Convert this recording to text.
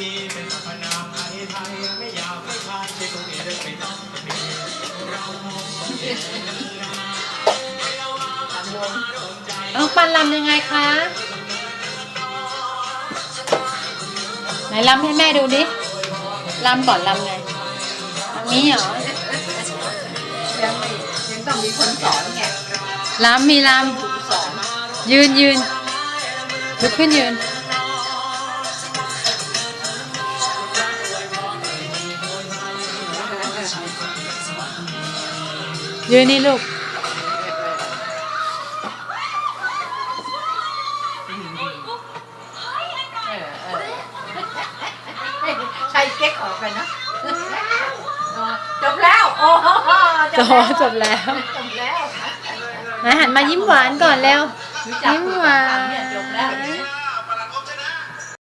มีเป็นสรรพนามไทยไทยไม่ยาวไม่คลายใช่ตรงนี้ได้ไม่ต้องมีเราคนเดียวน้องปันลำยังไงคะ ไหนลำให้แม่ดูดิลำก่อนลำไงลำนี้เหรอยังไม่ยังต้องมีคนสอนไงลำมีลสอนำยืนยืนลุกขึ้นยืน ยืนนี่ลูก ใช้เก๊กออกไปนะจบแล้ว โอ้จบจบแล้วจบแล้วไหนหันมายิ้มหวานก่อนเร็ว ยิ้มหวาน